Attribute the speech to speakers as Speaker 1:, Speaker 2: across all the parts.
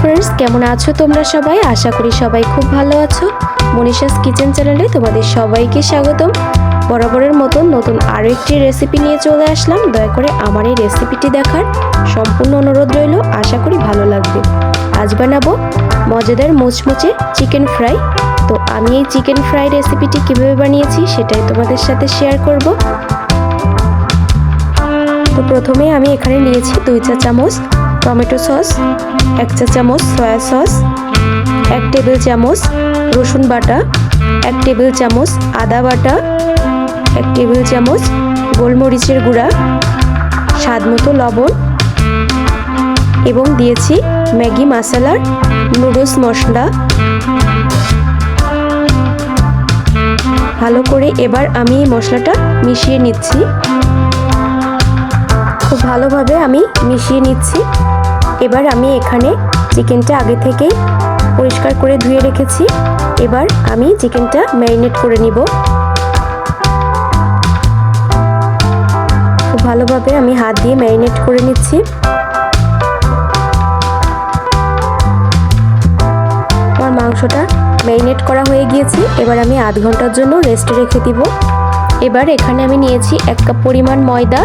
Speaker 1: Friends কেমন আছো তোমরা সবাই? আশা করি সবাই খুব ভালো আছো। মনীষাস কিচেন চ্যানেলে তোমাদের সবাইকে স্বাগতম। বরাবরের মতন নতুন আরও একটি রেসিপি নিয়ে চলে আসলাম। দয়া করে আমার এই রেসিপিটি দেখার সম্পূর্ণ অনুরোধ রইল। আশা করি ভালো লাগবে। আজ বানাবো মজাদার মুচমুচে চিকেন ফ্রাই তো আমি এই চিকেন ফ্রাই রেসিপিটি কীভাবে বানিয়েছি সেটাই তোমাদের সাথে শেয়ার করব। তো প্রথমে আমি এখানে নিয়েছি দুই চা চামচ টমেটো সস, এক চা চামচ সয়া সস, এক টেবিল চামচ রসুন বাটা, এক টেবিল চামচ আদা বাটা, এক টেবিল চামচ গোলমরিচের গুঁড়া, স্বাদ মতো লবণ এবং দিয়েছি ম্যাগি মশলার নুডলস মশলা। ভালো করে এবার আমি এই মশলাটা মিশিয়ে নিচ্ছি। খুব ভালোভাবে আমি মিশিয়ে নিচ্ছি। এবার আমি এখানে চিকেনটা আগে থেকেই পরিষ্কার করে ধুয়ে রেখেছি। এবার আমি চিকেনটা ম্যারিনেট করে নিব। ভালোভাবে আমি হাত দিয়ে ম্যারিনেট করে নিচ্ছি। আমার মাংসটা ম্যারিনেট করা হয়ে গিয়েছে। এবার আমি আধ ঘণ্টার জন্য রেস্টে রেখে দিব। এবার এখানে আমি নিয়েছি এক কাপ পরিমাণ ময়দা,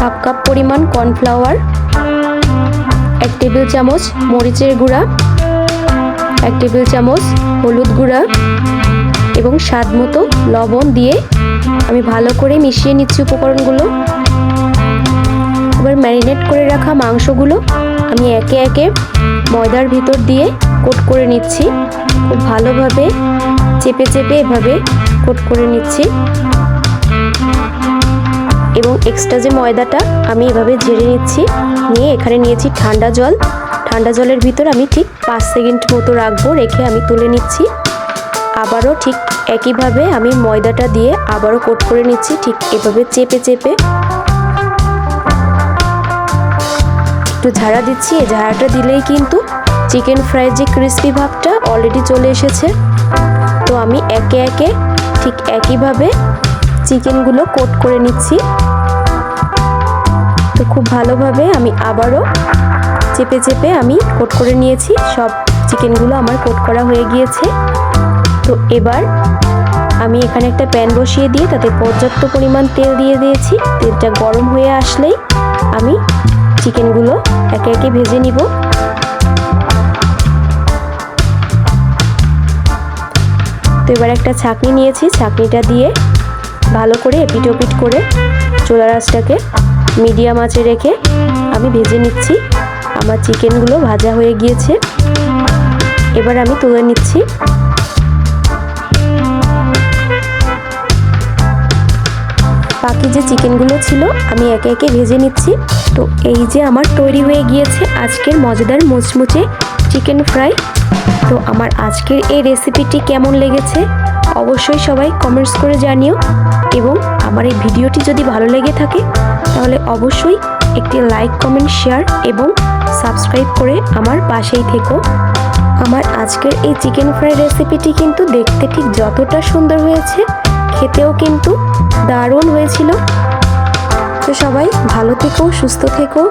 Speaker 1: হাফ কাপ পরিমাণ কর্নফ্লাওয়ার টেবিল চামচ মরিচের গুঁড়া, এক টেবিল চামচ হলুদ গুঁড়া এবং স্বাদ মতো লবণ দিয়ে আমি ভালো করে মিশিয়ে নিচ্ছি উপকরণগুলো। এবার ম্যারিনেট করে রাখা মাংসগুলো আমি একে একে ময়দার ভিতর দিয়ে কোট করে নিচ্ছি। খুব ভালোভাবে চেপে চেপে এভাবে কোট করে নিচ্ছি। এবং এক্সট্রা যে ময়দাটা আমি এভাবে ঝেড়ে নিচ্ছি, নিয়ে এখানে নিয়েছি ঠান্ডা জল। ঠান্ডা জলের ভিতর আমি ঠিক পাঁচ সেকেন্ড মতো রাখব, রেখে আমি তুলে নিচ্ছি। আবারও ঠিক একইভাবে আমি ময়দাটা দিয়ে আবারও কোট করে নিচ্ছি, ঠিক এভাবে চেপে চেপে। একটু ঝাড়া দিচ্ছি, এই ঝাড়াটা দিলেই কিন্তু চিকেন ফ্রাইয়ের যে ক্রিস্পি ভাবটা অলরেডি চলে এসেছে। তো আমি একে একে ঠিক একইভাবে চিকেনগুলো কোট করে নিচ্ছি। তো খুব ভালোভাবে আমি আবারও চেপে চেপে আমি কোট করে নিয়েছি। সব চিকেনগুলো আমার কোট করা হয়ে গিয়েছে। তো এবার আমি এখানে একটা প্যান বসিয়ে দিয়ে তাতে পর্যাপ্ত পরিমাণ তেল দিয়ে দিয়েছি। তেলটা গরম হয়ে আসলেই আমি চিকেনগুলো একে একে ভেজে নিব। তো এবার একটা ছাকনি নিয়েছি। ছাকনিটা দিয়ে ভালো করে এপিট ওপিট করে চোলা রাসটাকে মিডিয়াম আঁচে রেখে আমি ভেজে নিচ্ছি। আমার চিকেনগুলো ভাজা হয়ে গিয়েছে। এবার আমি তুলে নিচ্ছি। বাকি যে চিকেনগুলো ছিল, আমি একে একে ভেজে নিচ্ছি। তো এই যে আমার তৈরি হয়ে গিয়েছে আজকের মজাদার মুচমুচে চিকেন ফ্রাই। তো আমার আজকের এই রেসিপিটি কেমন লেগেছে, অবশ্যই সবাই কমেন্টস করে জানিও। এবং আমার এই ভিডিওটি যদি ভালো লেগে থাকে তাহলে অবশ্যই একটি লাইক কমেন্ট শেয়ার এবং সাবস্ক্রাইব করে আমার পাশেই থেকো। আমার আজকের এই চিকেন ফ্রাই রেসিপিটি কিন্তু দেখতে ঠিক যতটা সুন্দর হয়েছে, খেতেও কিন্তু দারুণ হয়েছিল। তো সবাই ভালো থেকো, সুস্থ থেকো।